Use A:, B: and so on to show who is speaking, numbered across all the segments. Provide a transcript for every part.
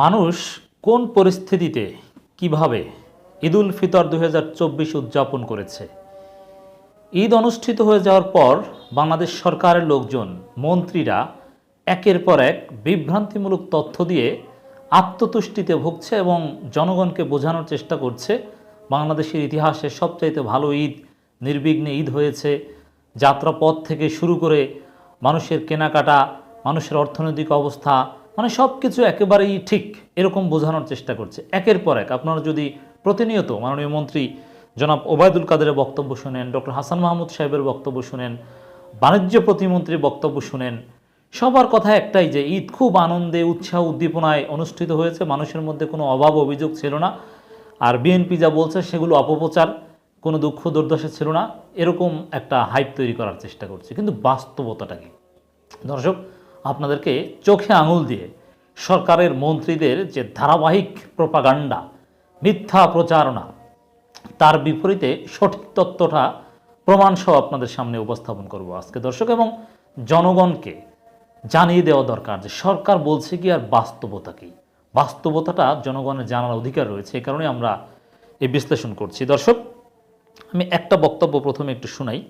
A: মানুষ কোন পরিস্থিতিতে, কীভাবে ঈদুল ফিতর দু হাজার চব্বিশ উদযাপন করেছে? ঈদ অনুষ্ঠিত হয়ে যাওয়ার পর বাংলাদেশ সরকারের লোকজন, মন্ত্রীরা একের পর এক বিভ্রান্তিমূলক তথ্য দিয়ে আত্মতুষ্টিতে ভুগছে এবং জনগণকে বোঝানোর চেষ্টা করছে বাংলাদেশের ইতিহাসে সবচাইতে ভালো ঈদ, নির্বিঘ্নে ঈদ হয়েছে। যাত্রাপথ থেকে শুরু করে মানুষের কেনাকাটা, মানুষের অর্থনৈতিক অবস্থা মানে সব কিছু একেবারেই ঠিক এরকম বোঝানোর চেষ্টা করছে। একের পর এক আপনারা যদি প্রতিনিয়ত মাননীয় মন্ত্রী জনাব ওবায়দুল কাদেরের বক্তব্য শুনেন, ডক্টর হাসান মাহমুদ সাহেবের বক্তব্য শুনেন, বাণিজ্য প্রতিমন্ত্রীর বক্তব্য শুনেন, সবার কথা একটাই যে ঈদ খুব আনন্দে, উৎসাহ উদ্দীপনায় অনুষ্ঠিত হয়েছে, মানুষের মধ্যে কোনো অভাব, অভিযোগ ছিল না। আর বিএনপি যা বলছে সেগুলো অপপ্রচার, কোনো দুঃখ, দুর্দশা ছিল না। এরকম একটা হাইপ তৈরি করার চেষ্টা করছে। কিন্তু বাস্তবতাটা কি? দর্শক আপনাদেরকে চোখে আঙুল দিয়ে সরকারের মন্ত্রীদের যে ধারাবাহিক প্রপাগান্ডা, মিথ্যা প্রচারণা, তার বিপরীতে সঠিক তত্ত্বটা প্রমাণসহ আপনাদের সামনে উপস্থাপন করব আজকে। দর্শক, এবং জনগণকে জানিয়ে দেওয়া দরকার যে সরকার বলছে কি আর বাস্তবতা কি? বাস্তবতাটা জনগণের জানার অধিকার রয়েছে এই কারণে আমরা এই বিশ্লেষণ করছি। দর্শক, আমি একটা বক্তব্য প্রথমে একটু শোনাই।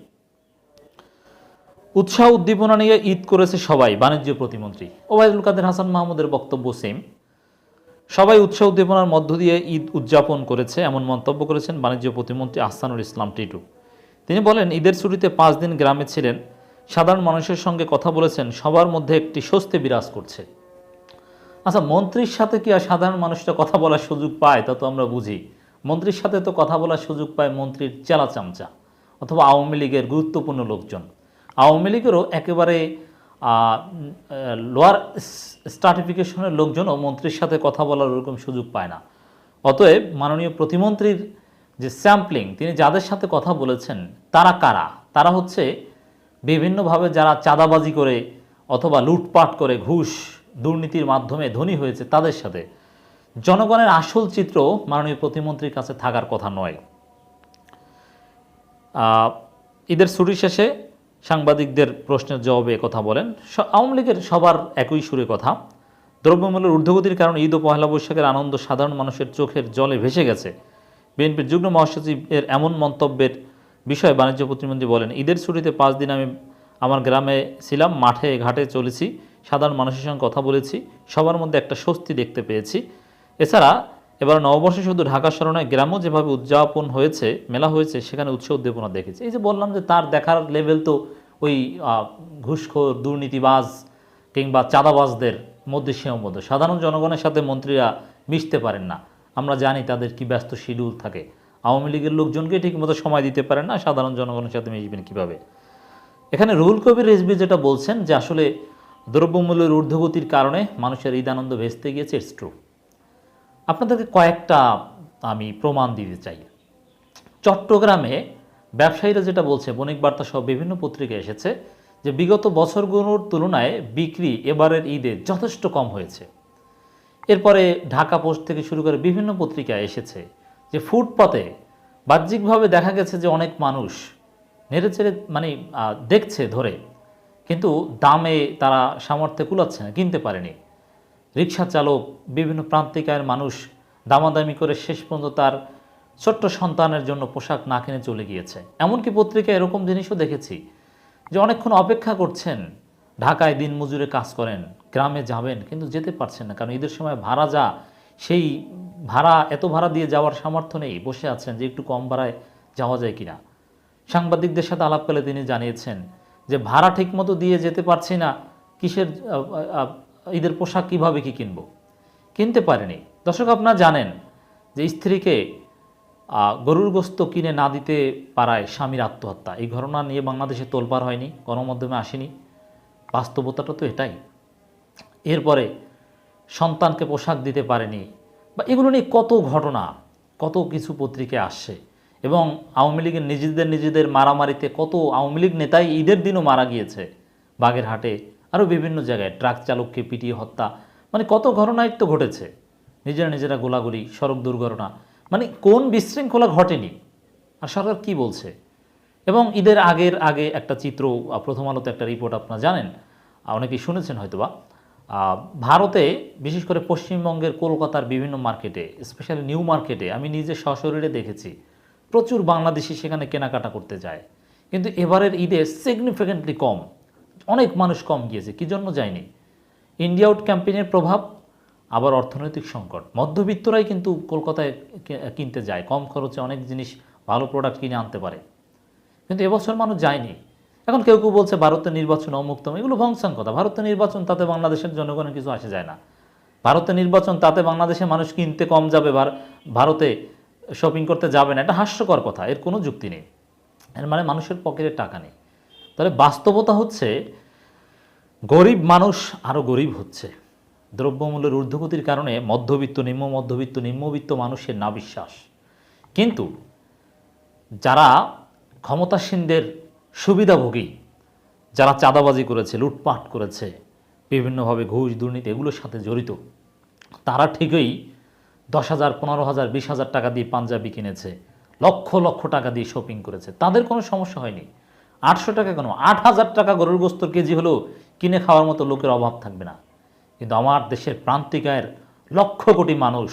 A: উৎসাহ উদ্দীপনা নিয়ে ঈদ করেছে সবাই, বাণিজ্য প্রতিমন্ত্রী। ওবায়দুল কাদের হাসান মাহমুদের বক্তব্য সেম সবাই উৎসাহ উদ্দীপনার মধ্য দিয়ে ঈদ উদযাপন করেছে, এমন মন্তব্য করেছেন বাণিজ্য প্রতিমন্ত্রী আহসানুল ইসলাম টিটু। তিনি বলেন, ঈদের ছুটিতে পাঁচ দিন গ্রামে ছিলেন। সাধারণ মানুষের সঙ্গে কথা বলেছেন, সবার মধ্যে একটি স্বস্তি বিরাজ করছে। আচ্ছা মন্ত্রীর সাথে কি আর সাধারণ মানুষটা কথা বলার সুযোগ পায়, তা তো আমরা বুঝি। মন্ত্রীর সাথে তো কথা বলার সুযোগ পায় মন্ত্রীর চেলা চামচা, অথবা আওয়ামী লীগের গুরুত্বপূর্ণ লোকজন। আওয়ামী লীগেরও একেবারে লোয়ার স্টার্টিফিকেশনের লোকজনও মন্ত্রীর সাথে কথা বলার ওরকম সুযোগ পায় না। অতএব মাননীয় প্রতিমন্ত্রীর যে স্যাম্পলিং তিনি যাদের সাথে কথা বলেছেন, তারা কারা? তারা হচ্ছে বিভিন্নভাবে যারা চাঁদাবাজি করে অথবা লুটপাট করে, ঘুষ, দুর্নীতির মাধ্যমে ধনী হয়েছে, তাদের সাথে। জনগণের আসল চিত্র মাননীয় প্রতিমন্ত্রীর কাছে থাকার কথা নয়। ঈদের ছুটি শেষে সাংবাদিকদের প্রশ্নের জবাবে কথা বলেন। আওয়ামী লীগের সবার একই সুরে কথা। দ্রব্যমূল্যের ঊর্ধ্বগতির কারণে ঈদ ও পহেলা বৈশাখের আনন্দ সাধারণ মানুষের চোখের জলে ভেসে গেছে। বিএনপির যুগ্ম মহাসচিব এর এমন মন্তব্যের বিষয়ে বাণিজ্য প্রতিমন্ত্রী বলেন, ঈদের ছুটিতে পাঁচ দিন আমি আমার গ্রামে ছিলাম, মাঠে, ঘাটে চলেছি, সাধারণ মানুষের সঙ্গে কথা বলেছি, সবার মধ্যে একটা স্বস্তি দেখতে পেয়েছি। এছাড়া এবার নববর্ষে শুধু ঢাকা শরণে গ্রামও যেভাবে উদযাপন হয়েছে, মেলা হয়েছে, সেখানে উৎসব উদ্দীপনা দেখেছে। এই যে বললাম যে তার দেখার লেভেল তো ওই ঘুষখোর, দুর্নীতিবাজ কিংবা চাঁদাবাজদের মধ্যে সীমাবদ্ধ। সাধারণ জনগণের সাথে মন্ত্রীরা মিশতে পারেন না। আমরা জানি তাদের কি ব্যস্ত শিডিউল থাকে। আওয়ামী লীগের লোকজনকে ঠিকমতো সময় দিতে পারেন না, সাধারণ জনগণের সাথে মিশবেন কীভাবে? এখানে রুহুল কবির রেজবি যেটা বলছেন যে আসলে দ্রব্যমূল্যের ঊর্ধ্বগতির কারণে মানুষের ঈদানন্দ ভেস্তে গিয়েছে ট্রু আপনাদেরকে কয়েকটা আমি প্রমাণ দিতে চাই। চট্টগ্রামে ব্যবসায়ীরা যেটা বলছে, বণিক বার্তা সহ বিভিন্ন পত্রিকা এসেছে যে বিগত বছরগুলোর তুলনায় বিক্রি এবারের ঈদে যথেষ্ট কম হয়েছে। এরপরে ঢাকা পোস্ট থেকে শুরু করে বিভিন্ন পত্রিকায় এসেছে যে ফুটপাতে বাহ্যিকভাবে দেখা গেছে যে অনেক মানুষ নেড়ে চেড়ে মানে দেখছে ধরে, কিন্তু দামে তারা সামর্থ্যে কুলাচ্ছে না, কিনতে পারেনি। রিক্সা চালক, বিভিন্ন প্রান্তিকায়ের মানুষ দামাদামি করে শেষ পর্যন্ত তার ছোট্ট সন্তানের জন্য পোশাক না কিনে চলে গিয়েছে। এমনকি পত্রিকায় এরকম জিনিসও দেখেছি যে অনেকক্ষণ অপেক্ষা করছেন, ঢাকায় দিন মজুরে কাজ করেন, গ্রামে যাবেন, কিন্তু যেতে পারছেন না। কারণ ঈদের সময় ভাড়া যা, সেই ভাড়া, এত ভাড়া দিয়ে যাওয়ার সামর্থ্য নেই। বসে আছেন যে একটু কম ভাড়ায় যাওয়া যায় কিনা। সাংবাদিকদের সাথে আলাপকালে তিনি জানিয়েছেন যে ভাড়া ঠিকমতো দিয়ে যেতে পারছি না, কিসের ঈদের পোশাক কীভাবে কি কিনবো? কিনতে পারেনি। দর্শক, আপনারা জানেন যে স্ত্রীকে গরুর গোস্ত কিনে না দিতে পারায় স্বামীর আত্মহত্যা। এই ঘটনা নিয়ে বাংলাদেশে তোলপার হয়নি, গণমাধ্যমে আসেনি। বাস্তবতাটা তো এটাই। এরপরে সন্তানকে পোশাক দিতে পারেনি বা এগুলো নিয়ে কত ঘটনা, কত কিছু পত্রিকায় আসছে এবং আওয়ামী লীগের নিজেদের নিজেদের মারামারিতে কত আওয়ামী লীগ নেতাই ঈদের দিনও মারা গিয়েছে বাগেরহাটে আরও বিভিন্ন জায়গায় ট্রাক চালককে পিটিয়ে হত্যা। মানে কত ঘটনাই তো ঘটেছে? নিজেরা নিজেরা গোলাগুলি, সড়ক দুর্ঘটনা মানে কোন বিশৃঙ্খলা ঘটেনি? আর সরকার কি বলছে? এবং ঈদের আগের আগে একটা চিত্র প্রথম আলোতে একটা রিপোর্ট আপনারা জানেন অনেকেই শুনেছেন হয়তোবা। ভারতে, বিশেষ করে পশ্চিমবঙ্গের কলকাতার বিভিন্ন মার্কেটে, স্পেশালি নিউ মার্কেটে, আমি নিজে সশরীরে দেখেছি, প্রচুর বাংলাদেশি সেখানে কেনাকাটা করতে যায়। কিন্তু এবারের ঈদে সিগনিফিকেন্টলি কম। অনেক মানুষ কম গিয়েছে, কী জন্য যায়নি? ইন্ডিয়া আউট ক্যাম্পেইনের প্রভাব, আবার অর্থনৈতিক সংকট। মধ্যবিত্তরাই কিন্তু কলকাতায় কিনতে যায়, কম খরচে অনেক জিনিস ভালো প্রোডাক্ট কিনে আনতে পারে। কিন্তু এবছর মানুষ যায়নি। এখন কেউ কেউ বলছে ভারতের নির্বাচন অমুক্তম, এগুলো ভংসান কথা। ভারতের নির্বাচন তাতে বাংলাদেশের জনগণের কিছু আসে যায় না। ভারতের নির্বাচন তাতে বাংলাদেশে মানুষ কিনতে কম যাবে, ভার- ভারতে শপিং করতে যাবে না, এটা হাস্যকর কথা, এর কোনো যুক্তি নেই। এর মানে মানুষের পকেটে টাকা নেই। তাহলে বাস্তবতা হচ্ছে, গরিব মানুষ আরও গরিব হচ্ছে। দ্রব্যমূল্যের ঊর্ধ্বগতির কারণে মধ্যবিত্ত, নিম্ন মধ্যবিত্ত, নিম্নবিত্ত মানুষের না বিশ্বাস কিন্তু যারা ক্ষমতাসীনদের সুবিধাভোগী, যারা চাঁদাবাজি করেছে, লুটপাট করেছে, বিভিন্নভাবে ঘুষ, দুর্নীতি, এগুলোর সাথে জড়িত, তারা ঠিকই দশ হাজার, পনেরো হাজার, বিশ হাজার টাকা দিয়ে পাঞ্জাবি কিনেছে, লক্ষ লক্ষ টাকা দিয়ে শপিং করেছে। তাদের কোনো সমস্যা হয়নি। আটশো টাকা কেন? আট হাজার টাকা গরুর গোস্তর কেজি হলেও কিনে খাওয়ার মতো লোকের অভাব থাকবে না। কিন্তু আমার দেশের প্রান্তিকায়ের লক্ষ কোটি মানুষ,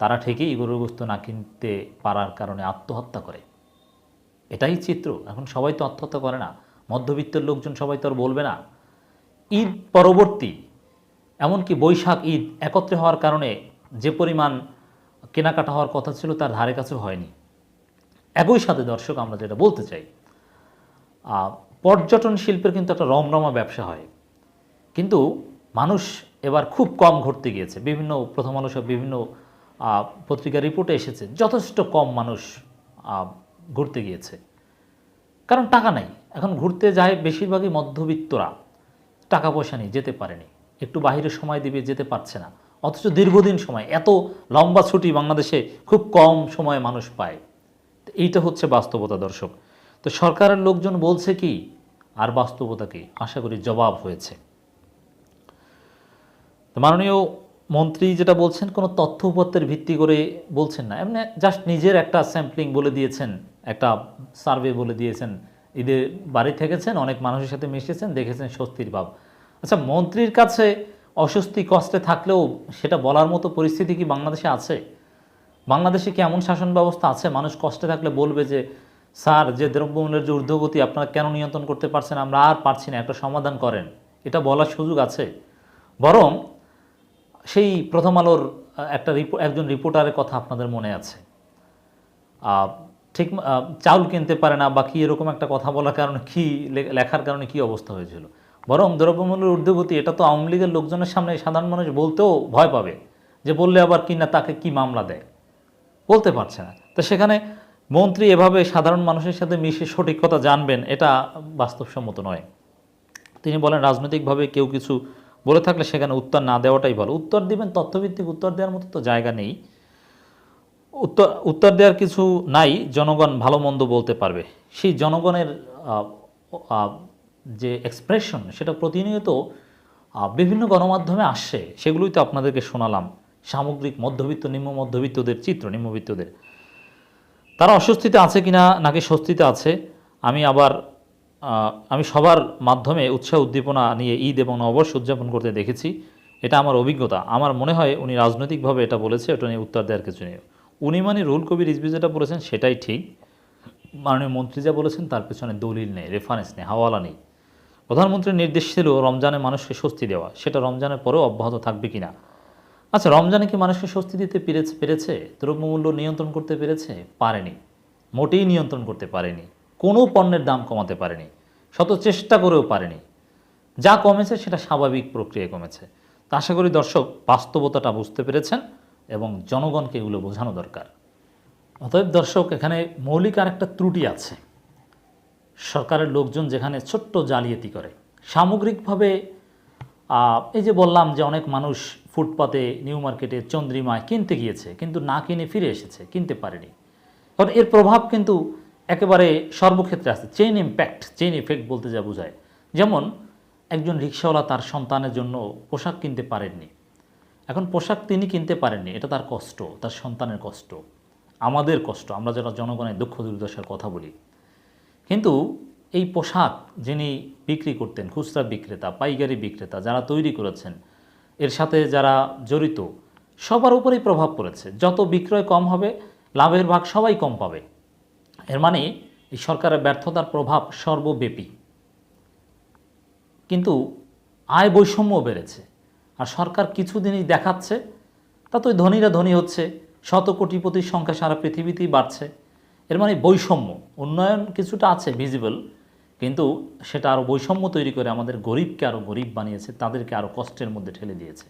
A: তারা ঠিকই গরুর গোস্ত না কিনতে পারার কারণে আত্মহত্যা করে। এটাই চিত্র। এখন সবাই তো আত্মহত্যা করে না। মধ্যবিত্তের লোকজন সবাই তো আর বলবে না। ঈদ পরবর্তী, এমনকি বৈশাখ ঈদ একত্রে হওয়ার কারণে যে পরিমাণ কেনাকাটা হওয়ার কথা ছিল তার ধারে কাছে হয়নি। একই সাথে দর্শক, আমরা যেটা বলতে চাই পর্যটন শিল্পের কিন্তু একটা রমরমা ব্যবসা হয়। কিন্তু মানুষ এবার খুব কম ঘুরতে গিয়েছে। বিভিন্ন প্রথম আলো সব বিভিন্ন পত্রিকার রিপোর্টে এসেছে যথেষ্ট কম মানুষ ঘুরতে গিয়েছে। কারণ টাকা নাই। এখন ঘুরতে যায় বেশিরভাগই মধ্যবিত্তরা। টাকা পয়সা নিয়ে যেতে পারেনি। একটু বাইরে সময় দিবে, যেতে পারছে না। অথচ দীর্ঘদিন সময়, এত লম্বা ছুটি বাংলাদেশে খুব কম সময়ে মানুষ পায়। এইটা হচ্ছে বাস্তবতা, দর্শক। তো সরকারের লোকজন বলছে কি, আর বাস্তবতা কি? আশা করি জবাব হয়েছে। মাননীয় মন্ত্রী যেটা বলছেন, কোনো তথ্য উপাত্তের ভিত্তি করে বলছেন না। এমনি জাস্ট নিজের একটা স্যাম্পলিং বলে দিয়েছেন, একটা সার্ভে বলে দিয়েছেন। ঈদের বাড়ি থেকেছেন, অনেক মানুষের সাথে মিশেছেন, দেখেছেন স্বস্তির ভাব। আচ্ছা মন্ত্রীর কাছে অস্বস্তি কষ্টে থাকলেও সেটা বলার মতো পরিস্থিতি কি বাংলাদেশে আছে? বাংলাদেশে কি এমন শাসন ব্যবস্থা আছে? মানুষ কষ্টে থাকলে বলবে যে স্যার, যে দ্রব্যমূল্যের যে ঊর্ধ্বগতি আপনারা কেন নিয়ন্ত্রণ করতে পারছেন, আমরা আর পারছি না, একটা সমাধান করেন। এটা বলার সুযোগ আছে। বরং সেই প্রথম আলোর একটা একজন রিপোর্টারের কথা আপনাদের মনে আছে। ঠিক চাউল কিনতে পারে না বা কি এরকম একটা কথা বলার কারণে কি লেখার কারণে কি অবস্থা হয়েছিল? বরং দ্রব্যমূল্যের ঊর্ধ্বগতি, এটা তো আওয়ামী লীগের লোকজনের সামনে সাধারণ মানুষ বলতেও ভয় পাবে। যে বললে আবার কি না তাকে কি মামলা দেয়? বলতে পারছে না। তো সেখানে মন্ত্রী এভাবে সাধারণ মানুষের সাথে মিশে সঠিক কথা জানবেন, এটা বাস্তবসম্মত নয়। তিনি বলেন, রাজনৈতিকভাবে কেউ কিছু বলে থাকলে সেখানে উত্তর না দেওয়াটাই ভালো। উত্তর দিবেন, তথ্যভিত্তিক উত্তর দেওয়ার মতো তো জায়গা নেই। উত্তর উত্তর দেওয়ার কিছু নাই, জনগণ ভালো মন্দ বলতে পারবে। সেই জনগণের যে এক্সপ্রেশন সেটা প্রতিনিয়ত বিভিন্ন গণমাধ্যমে আসছে। সেগুলোই তো আপনাদেরকে শোনালাম। সামগ্রিক মধ্যবিত্ত, নিম্ন মধ্যবিত্তদের চিত্র, নিম্নবিত্তদের। তারা অস্বস্তিতে আছে কিনা নাকি স্বস্তিতে আছে, আমি আবার আমি সবার মাধ্যমে উৎসাহ উদ্দীপনা নিয়ে ঈদ এবং নববর্ষ উদযাপন করতে দেখেছি। এটা আমার অভিজ্ঞতা। আমার মনে হয় উনি রাজনৈতিকভাবে এটা বলেছে ওটা নিয়ে উত্তর দেওয়ার কিছু নেই। উনি মানে রুল কবির রিজভি যেটা বলেছেন সেটাই ঠিক। মাননীয় মন্ত্রী যা বলেছেন তার পেছনে দলিল নেই রেফারেন্স নেই, হাওয়ালা নেই। প্রধানমন্ত্রীর নির্দেশ ছিল রমজানে মানুষকে স্বস্তি দেওয়া। সেটা রমজানের পরেও অব্যাহত থাকবে কিনা? আচ্ছা রমজানে কি মানুষকে স্বস্তি দিতে পেরেছে পেরেছে? দ্রব্যমূল্য নিয়ন্ত্রণ করতে পেরেছে? পারেনি। মোটেই নিয়ন্ত্রণ করতে পারেনি। কোনো পণ্যের দাম কমাতে পারেনি। শত চেষ্টা করেও পারেনি। যা কমেছে সেটা স্বাভাবিক প্রক্রিয়ায় কমেছে। তা আশা করি দর্শক, বাস্তবতাটা বুঝতে পেরেছেন এবং জনগণকে এগুলো বোঝানো দরকার। অতএব দর্শক, এখানে মৌলিক আর একটা ত্রুটি আছে। সরকারের লোকজন যেখানে ছোট্ট জালিয়াতি করে, সামগ্রিকভাবে এই যে বললাম যে অনেক মানুষ ফুটপাতে, নিউ মার্কেটে চন্দ্রিমায় কিনতে গিয়েছে, কিন্তু না কিনে ফিরে এসেছে, কিনতে পারেনি। কারণ এর প্রভাব কিন্তু একেবারে সর্বক্ষেত্রে আছে চেইন ইম্প্যাক্ট চেইন ইফেক্ট বলতে যা বোঝায়। যেমন, একজন রিক্সাওয়ালা তার সন্তানের জন্য পোশাক কিনতে পারেননি। এখন পোশাক তিনি কিনতে পারেননি, এটা তার কষ্ট, তার সন্তানের কষ্ট, আমাদের কষ্ট, আমরা যারা জনগণের দুঃখ দুর্দশার কথা বলি। কিন্তু এই পোশাক যিনি বিক্রি করতেন, খুচরা বিক্রেতা, পাইকারি বিক্রেতা, যারা তৈরি করেছেন এর সাথে যারা জড়িত, সবার উপরেই প্রভাব পড়েছে। যত বিক্রয় কম হবে, লাভের ভাগ সবাই কম পাবে। এর মানে এই সরকারের ব্যর্থতার প্রভাব সর্বব্যাপী। কিন্তু আয় বৈষম্য বেড়েছে। আর সরকার কিছুদিনই দেখাচ্ছে তা তো ওই ধনীরা ধনী হচ্ছে শত কোটিপতির সংখ্যা সারা পৃথিবীতেই বাড়ছে। এর মানে বৈষম্য, উন্নয়ন কিছুটা আছে ভিজিবল কিন্তু সেটা আরও বৈষম্য তৈরি করে আমাদের গরিবকে আরও গরিব বানিয়েছে, তাদেরকে আরও কষ্টের মধ্যে ঠেলে দিয়েছে।